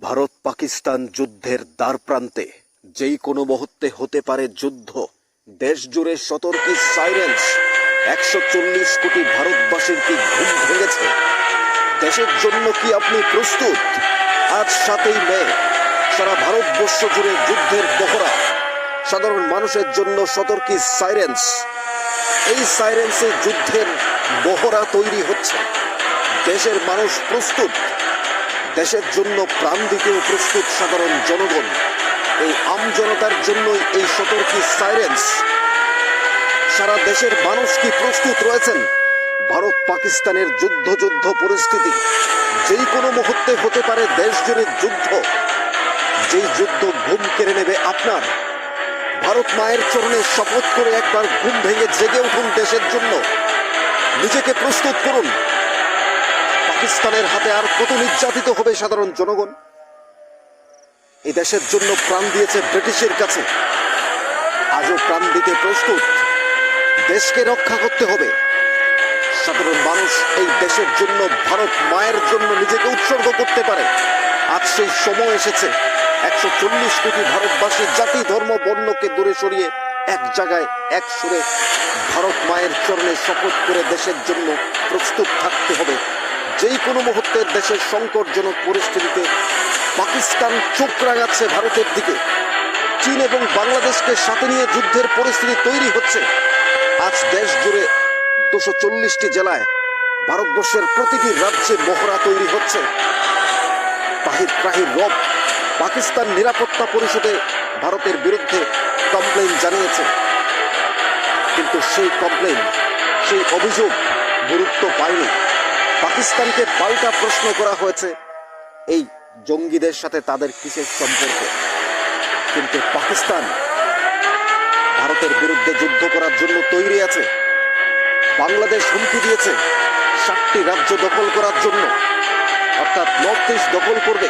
ভারত পাকিস্তান যুদ্ধের দ্বার প্রান্তে যেই কোনো মুহূর্তে হতে পারে যুদ্ধ, দেশ জুড়ে সতর্কী সাইরেন্স একশো চল্লিশ কোটি ভারতবাসীর কি ঘুম ভেঙেছে? দেশের জন্য কি আপনি প্রস্তুত? আজ সাতই মে, সারা ভারতবর্ষ জুড়ে যুদ্ধের বহরা। সাধারণ মানুষের জন্য সতর্কী সাইরেন্স এই সাইরেন্সে যুদ্ধের বহরা তৈরি হচ্ছে। দেশের মানুষ প্রস্তুত। দেশের জন্য প্রাণ দিতেও প্রস্তুত সাধারণ জনগণ। এই আম জনতার জন্যই এই সতর্কী সাইরেন্স। সারা দেশের মানুষ কি প্রস্তুত রয়েছেন? ভারত পাকিস্তানের যুদ্ধ যুদ্ধ পরিস্থিতি। যেই কোনো মুহূর্তে হতে পারে দেশ জুড়ে যুদ্ধ। যেই যুদ্ধ ঘুম কেড়ে নেবে আপনার। ভারত মায়ের চরণে শপথ করে একবার ঘুম ভেঙে জেগে উঠুন দেশের জন্য। নিজেকে প্রস্তুত করুন। পাকিস্তানের হাতে আর কত নির্যাতিত হবে সাধারণ জনগণ? এই দেশের জন্য প্রাণ দিয়েছে ব্রিটিশের কাছে। আজও প্রাণ দিতে প্রস্তুত। দেশকে রক্ষা করতে হবে। সাধারণ মানুষ এই দেশের জন্য, ভারত মায়ের জন্য নিজেকে উৎসর্গ করতে পারে। আজ সেই সময় এসেছে। একশো চল্লিশ কোটি ভারতবাসী জাতি, ধর্ম, বর্ণকে দূরে সরিয়ে এক জায়গায় এক সুরে ভারত মায়ের চরণে শপথ করে দেশের জন্য প্রস্তুত থাকতে হবে। যেই কোনো মুহূর্তে দেশের সংকটজনক পরিস্থিতিতে পাকিস্তান চোখ রাঙাচ্ছে ভারতের দিকে। চীন এবং বাংলাদেশকে সাথে নিয়ে যুদ্ধের পরিস্থিতি তৈরি হচ্ছে। আজ দেশ জুড়ে দুশো চল্লিশটি জেলায় ভারতবর্ষের প্রতিটি রাজ্যে মহড়া তৈরি হচ্ছে। তাহির তাহির রব পাকিস্তান নিরাপত্তা পরিষদে ভারতের বিরুদ্ধে কমপ্লেন জানিয়েছে। কিন্তু সেই কমপ্লেন সেই অভিযোগ গুরুত্ব পায়নি। পাকিস্তানকে পাল্টা প্রশ্ন করা হয়েছে। এই জঙ্গিদের সাথে তাদের কিসের সম্পর্ক? কিন্তু পাকিস্তান ভারতের বিরুদ্ধে যুদ্ধ করার জন্য তৈরি আছে। বাংলাদেশ হুমকি দিয়েছে সাতটি রাজ্য দখল করার জন্য। অর্থাৎ নর্থ ইস্ট দখল করবে।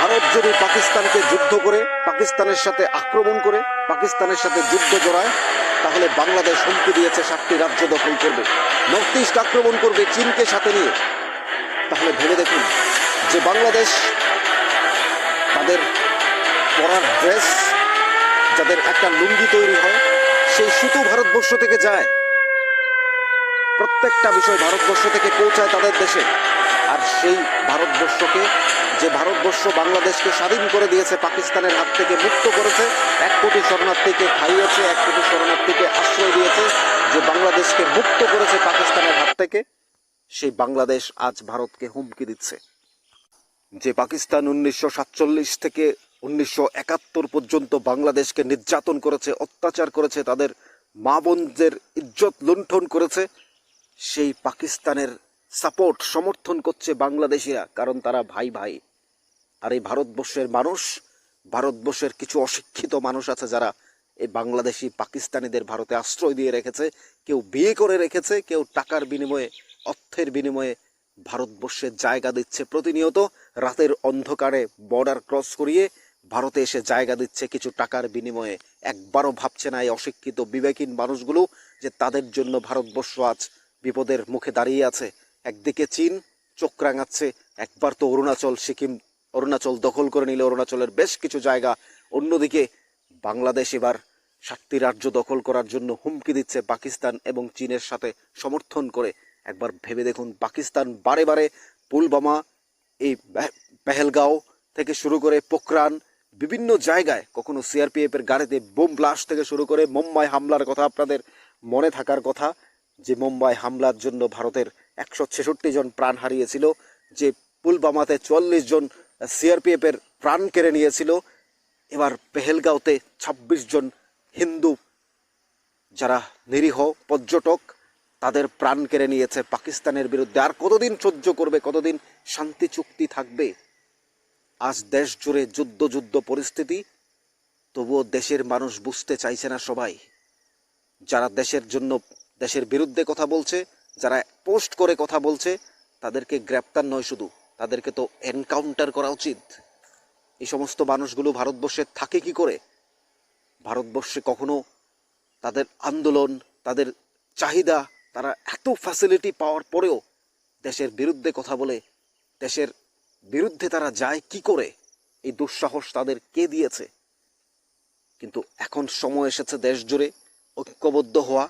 ভারত যদি পাকিস্তানকে যুদ্ধ করে, পাকিস্তানের সাথে আক্রমণ করে, পাকিস্তানের সাথে যুদ্ধ জড়ায় তাহলে বাংলাদেশ হুমকি দিয়েছে সাতটি রাজ্য দখল করবে। নর্থ ইস্ট আক্রমণ করবে চীনকে সাথে নিয়ে। তাহলে ভেবে দেখুন যে বাংলাদেশ তাদের পরার ড্রেস, যাদের একটা লুঙ্গি তৈরি হয়, সেই সুতো ভারতবর্ষ থেকে যায়। প্রত্যেকটা বিষয় ভারতবর্ষ থেকে পৌঁছায় তাদের দেশে। আর সেই ভারতবর্ষকে যে ভারতবর্ষ বাংলাদেশকে স্বাধীন করে দিয়েছে, পাকিস্তানের হাত থেকে মুক্ত করেছে, এক কোটি শরণার্থীকে খাইয়েছে, এক কোটি শরণার্থীকে আশ্রয় দিয়েছে, যে বাংলাদেশকে মুক্ত করেছে পাকিস্তানের হাত থেকে, সেই বাংলাদেশ আজ ভারতকে হুমকি দিচ্ছে। যে পাকিস্তান উনিশশো সাতচল্লিশ থেকে উনিশশো একাত্তর পর্যন্ত বাংলাদেশকে নির্যাতন করেছে, অত্যাচার করেছে, তাদের মা বোনদের ইজ্জত লুণ্ঠন করেছে, সেই পাকিস্তানের সাপোর্ট, সমর্থন করছে বাংলাদেশিরা, কারণ তারা ভাই ভাই। আর এই ভারতবর্ষের মানুষ, ভারতবর্ষের কিছু অশিক্ষিত মানুষ আছে যারা এই বাংলাদেশি পাকিস্তানিদের ভারতে আশ্রয় দিয়ে রেখেছে, কেউ বিয়ে করে রেখেছে, কেউ টাকার বিনিময়ে, অর্থের বিনিময়ে ভারতবর্ষে জায়গা দিচ্ছে প্রতিনিয়ত, রাতের অন্ধকারে বর্ডার ক্রস করিয়ে ভারতে এসে জায়গা দিচ্ছে কিছু টাকার বিনিময়ে। একবারও ভাবছে না এই অশিক্ষিত, বিবেকহীন মানুষগুলো যে তাদের জন্য ভারতবর্ষ আজ বিপদের মুখে দাঁড়িয়ে আছে। একদিকে চীন চোখ রাঙাচ্ছে, একবার তো অরুণাচল, সিকিম অরুণাচল দখল করে নিলে অরুণাচলের বেশ কিছু জায়গা। অন্যদিকে বাংলাদেশ এবার সাতটি রাজ্য দখল করার জন্য হুমকি দিচ্ছে পাকিস্তান এবং চীনের সাথে সমর্থন করে। একবার ভেবে দেখুন, পাকিস্তান বারে বারে পুলবামা এই পেহ- পেহেলগাঁও থেকে শুরু করে পোখরান, বিভিন্ন জায়গায়, কখনো সিআরপিএফ এর গাড়িতে বোম ব্লাস্ট থেকে শুরু করে মুম্বাই হামলার কথা আপনাদের মনে থাকার কথা, যে মুম্বাই হামলার জন্য ভারতের একশো ছেষট্টি জন প্রাণ হারিয়েছিল, যে পুলবামাতে চুয়াল্লিশ জন সিআরপিএফ এর প্রাণ কেড়ে নিয়েছিল। এবার পেহেলগাঁওতে ছাব্বিশ জন হিন্দু যারা নিরীহ পর্যটক, তাদের প্রাণ কেড়ে নিয়েছে পাকিস্তানের বিরুদ্ধে। আর কতদিন সহ্য করবে, কতদিন শান্তি চুক্তি থাকবে? আজ দেশ জুড়ে যুদ্ধ যুদ্ধ পরিস্থিতি, তবুও দেশের মানুষ বুঝতে চাইছে না সবাই। যারা দেশের জন্য, দেশের বিরুদ্ধে কথা বলছে, যারা পোস্ট করে কথা বলছে, তাদেরকে গ্রেপ্তার নয় শুধু। তাদেরকে তো এনকাউন্টার করা উচিত। এই সমস্ত মানুষগুলো ভারতবর্ষে থাকে কি করে? ভারতবর্ষে কখনো তাদের আন্দোলন, তাদের চাহিদা, তারা এত ফ্যাসিলিটি পাওয়ার পরেও দেশের বিরুদ্ধে কথা বলে, দেশের বিরুদ্ধে তারা যায় কি করে? এই দুঃসাহস তাদের কে দিয়েছে? কিন্তু এখন সময় এসেছে দেশ জুড়ে ঐক্যবদ্ধ হওয়া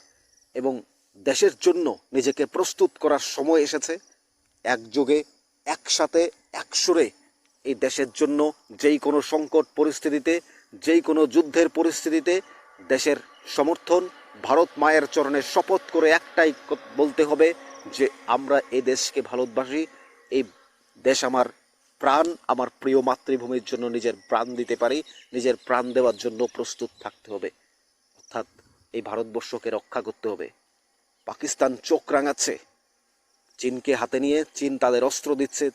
এবং দেশের জন্য নিজেকে প্রস্তুত করার সময় এসেছে। একযোগে একসাথে একসুরে এই দেশের জন্য যেই কোনো সংকট পরিস্থিতিতে, যেই কোনো যুদ্ধের পরিস্থিতিতে দেশের সমর্থন ভারত মায়ের চরণে শপথ করে একটাই বলতে হবে যে আমরা এই দেশকে ভারতবাসী, এই দেশ আমার প্রাণ, আমার প্রিয় মাতৃভূমির জন্য নিজের প্রাণ দিতে পারি, নিজের প্রাণ দেওয়ার জন্য প্রস্তুত থাকতে হবে। অর্থাৎ এই ভারতবর্ষকে রক্ষা করতে হবে। পাকিস্তান চোখ রাঙাচ্ছে। চীনকে হাতে নিয়ে চীন তাদের অস্ত্র দিচ্ছে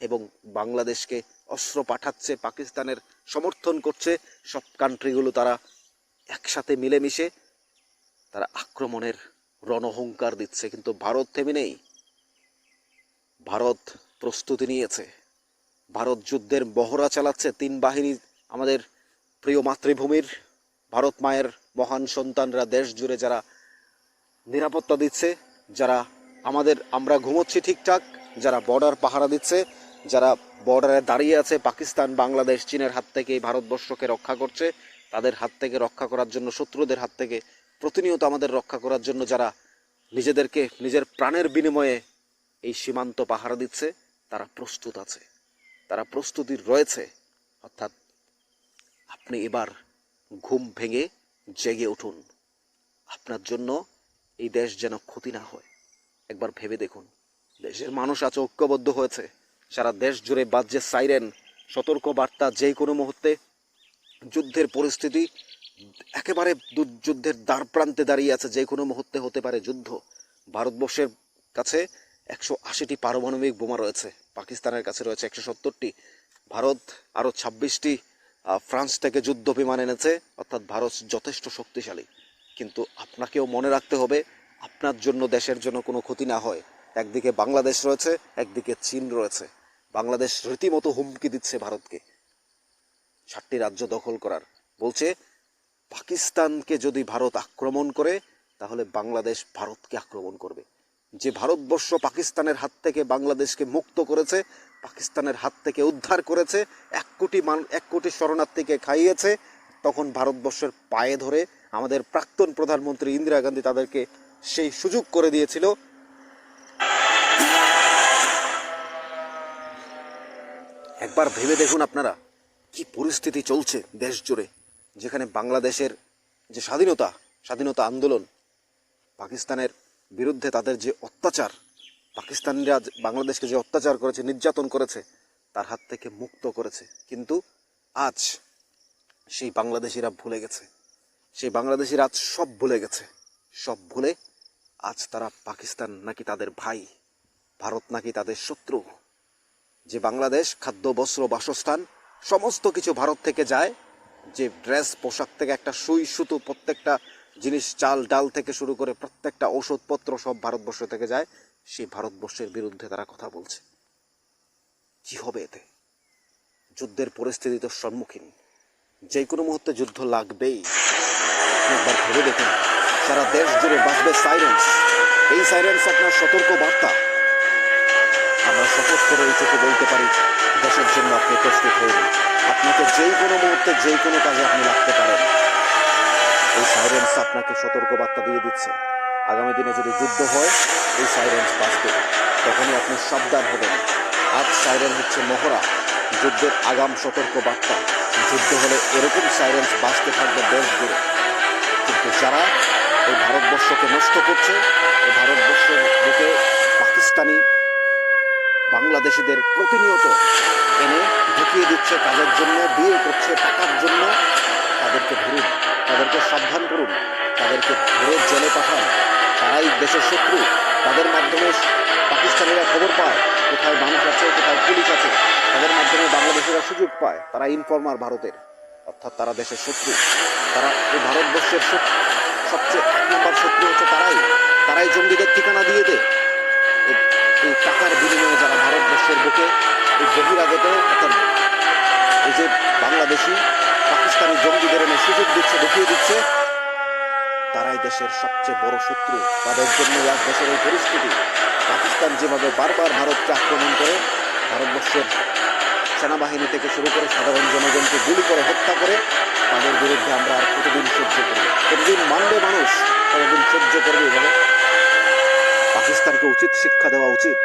এবং বাংলাদেশকে অস্ত্র পাঠাচ্ছে, পাকিস্তানের সমর্থন করছে। সব কান্ট্রিগুলো তারা একসাথে মিলেমিশে তারা আক্রমণের রণহংকার দিচ্ছে, কিন্তু ভারত থেমে নেই। ভারত প্রস্তুতি নিয়েছে। ভারত যুদ্ধের বহরা চালাচ্ছে। তিন বাহিনী আমাদের প্রিয় মাতৃভূমির, ভারত মায়ের মহান সন্তানরা, দেশ জুড়ে যারা নিরাপত্তা দিচ্ছে, যারা আমাদের, আমরা ঘুমোচ্ছি ঠিকঠাক। যারা বর্ডার পাহারা দিচ্ছে, যারা বর্ডারে দাঁড়িয়ে আছে, পাকিস্তান, বাংলাদেশ, চীনের হাত থেকে এই ভারতবর্ষকে রক্ষা করছে, তাদের হাত থেকে রক্ষা করার জন্য, শত্রুদের হাত থেকে প্রতিনিয়ত আমাদের রক্ষা করার জন্য যারা নিজেদেরকে, নিজের প্রাণের বিনিময়ে এই সীমান্ত পাহারা দিচ্ছে, তারা প্রস্তুত আছে। তারা প্রস্তুতি রয়েছে। অর্থাৎ আপনি এবার ঘুম ভেঙে জেগে উঠুন। আপনার জন্য এই দেশ যেন ক্ষতি না হয়। একবার ভেবে দেখুন। দেশের মানুষ আজ ঐক্যবদ্ধ হয়েছে। সারা দেশ জুড়ে বাজছে সাইরেন সতর্ক বার্তা যে কোনো মুহূর্তে। যুদ্ধের পরিস্থিতি একেবারে যুদ্ধের দ্বার প্রান্তে দাঁড়িয়ে আছে যে কোনো মুহূর্তে হতে পারে যুদ্ধ। ভারতবর্ষের কাছে একশো আশিটি পারমাণবিক বোমা রয়েছে, পাকিস্তানের কাছে রয়েছে একশো সত্তরটি। ভারত আরও ছাব্বিশটি ফ্রান্স থেকে যুদ্ধ বিমান এনেছে, অর্থাৎ ভারত যথেষ্ট শক্তিশালী। কিন্তু আপনাকেও মনে রাখতে হবে আপনার জন্য দেশের জন্য কোনো ক্ষতি না হয়। একদিকে বাংলাদেশ রয়েছে, একদিকে চীন রয়েছে। বাংলাদেশ রীতিমতো হুমকি দিচ্ছে ভারতকে। সাতটি রাজ্য দখল করার। বলছে, পাকিস্তানকে যদি ভারত আক্রমণ করে, তাহলে বাংলাদেশ ভারতকে আক্রমণ করবে। যে ভারতবর্ষ পাকিস্তানের হাত থেকে বাংলাদেশকে মুক্ত করেছে, পাকিস্তানের হাত থেকে উদ্ধার করেছে, এক কোটি মান, এক কোটি শরণার্থীকে খাইয়েছে, তখন ভারতবর্ষের পায়ে ধরে আমাদের প্রাক্তন প্রধানমন্ত্রী ইন্দিরা গান্ধী তাদেরকে সেই সুযোগ করে দিয়েছিল। একবার ভেবে দেখুন আপনারা, কি পরিস্থিতি চলছে দেশ জুড়ে, যেখানে বাংলাদেশের যে স্বাধীনতা স্বাধীনতা আন্দোলন, পাকিস্তানের বিরুদ্ধে তাদের যে অত্যাচার, পাকিস্তানিরা বাংলাদেশকে যে অত্যাচার করেছে, নির্যাতন করেছে, তার হাত থেকে মুক্ত করেছে। কিন্তু আজ সেই বাংলাদেশিরা ভুলে গেছে। সেই বাংলাদেশিরা আজ সব ভুলে গেছে। সব ভুলে আজ তারা পাকিস্তান নাকি তাদের ভাই, ভারত নাকি তাদের শত্রু। যে বাংলাদেশ, খাদ্য, বস্ত্র, বাসস্থান, সমস্ত কিছু ভারত থেকে যায়, যে ড্রেস, পোশাক থেকে একটা সুই, সুতো, প্রত্যেকটা জিনিস, চাল, ডাল থেকে শুরু করে প্রত্যেকটা ওষুধপত্র সব ভারতবর্ষ থেকে যায়, সেই ভারতবর্ষের বিরুদ্ধে তারা কথা বলছে। কি হবে এতে? যুদ্ধের পরিস্থিতি তো সম্মুখীন। যে কোনো মুহূর্তে যুদ্ধ লাগবেই। একবার ভেবে দেখুন। সারা দেশ জুড়ে বাঁচবে সাইরেন্স এই সাইরেন্স আপনার সতর্ক বার্তা আমরা শপথ করে এইটুকু বলতে পারি, দেশের জন্য আপনি প্রস্তুত নিন। আপনাকে যেই কোনো মুহূর্তে যেই কোনো কাজে আপনি লাগতে পারেন। এই সাইরেন্স আপনাকে সতর্ক বার্তা দিয়ে দিচ্ছে। আগামী দিনে যদি যুদ্ধ হয়, এই সাইরেন্স বাঁচবে। তখনই আপনি সাবধান হবেন। আজ সাইরেন হচ্ছে মহড়া। যুদ্ধের আগাম সতর্ক বার্তা যুদ্ধ হলে এরকম সাইরেন্স বাঁচতে থাকবে দেশ জুড়ে। কিন্তু যারা এই ভারতবর্ষকে নষ্ট করছে, এই ভারতবর্ষের বুকে পাকিস্তানি বাংলাদেশিদের প্রতিনিয়ত এনে ঢুকিয়ে দিচ্ছে কাজের জন্য, বিয়ে করছে টাকার জন্য। তাদেরকে ধরুন, তাদেরকে সাবধান করুন, তাদেরকে ধরে জেলে পাঠান। তারাই দেশের শত্রু। তাদের মাধ্যমে পাকিস্তানিরা খবর পায়, কোথায় মানুষ আছে, কোথায় পুলিশ আছে। তাদের মাধ্যমে বাংলাদেশিরা সুযোগ পায়। তারা ইনফর্মার ভারতের। অর্থাৎ তারা দেশের শত্রু। তারা এই ভারতবর্ষের শত্রু- সবচেয়ে এক নম্বর শত্রু হচ্ছে তারাই। তারাই জঙ্গিদের ঠিকানা দিয়ে দেয়। এই- টাকার বিনিময়ে যারা ভারতবর্ষের বুকে এই বহিরাগত অর্থাৎ এই যে বাংলাদেশি, পাকিস্তানি জঙ্গিদের এনে সুযোগ দিচ্ছে, দেখিয়ে দিচ্ছে, তারাই দেশের সবচেয়ে বড় শত্রু। তাদের জন্য আজ দেশের এই পরিস্থিতি। পাকিস্তান যেভাবে বারবার ভারতকে আক্রমণ করে, ভারতবর্ষের সেনাবাহিনী থেকে শুরু করে সাধারণ জনগণকে গুলি করে হত্যা করে তাদের বিরুদ্ধে আমরা আর প্রতিদিন সহ্য করব? প্রতিদিন মানবে মানুষ? কতদিন সহ্য করবে এভাবে? পাকিস্তানকে উচিত শিক্ষা দেওয়া উচিত।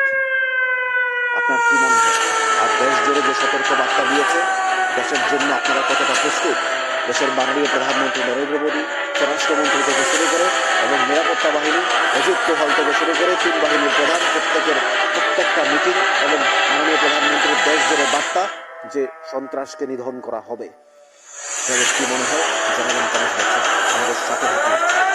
আপনার কি মনে হয়? আর দেশ জুড়ে যে সতর্ক বার্তা দিয়েছে, দেশের জন্য আপনারা কতটা প্রস্তুত? দেশের মাননীয় প্রধানমন্ত্রী নরেন্দ্র মোদী, স্বরাষ্ট্রমন্ত্রী থেকে শুরু করে এবং নিরাপত্তা বাহিনী, অযুক্ত দোভাল থেকে শুরু করে তিন বাহিনীর প্রধান প্রত্যেকের প্রত্যেকটা মিটিং এবং মাননীয় প্রধানমন্ত্রীর দেশ জুড়ে বার্তা যে সন্ত্রাসকে নিধন করা হবে। তাদের কি মনে হয়, জনগণ আমাদের সাথে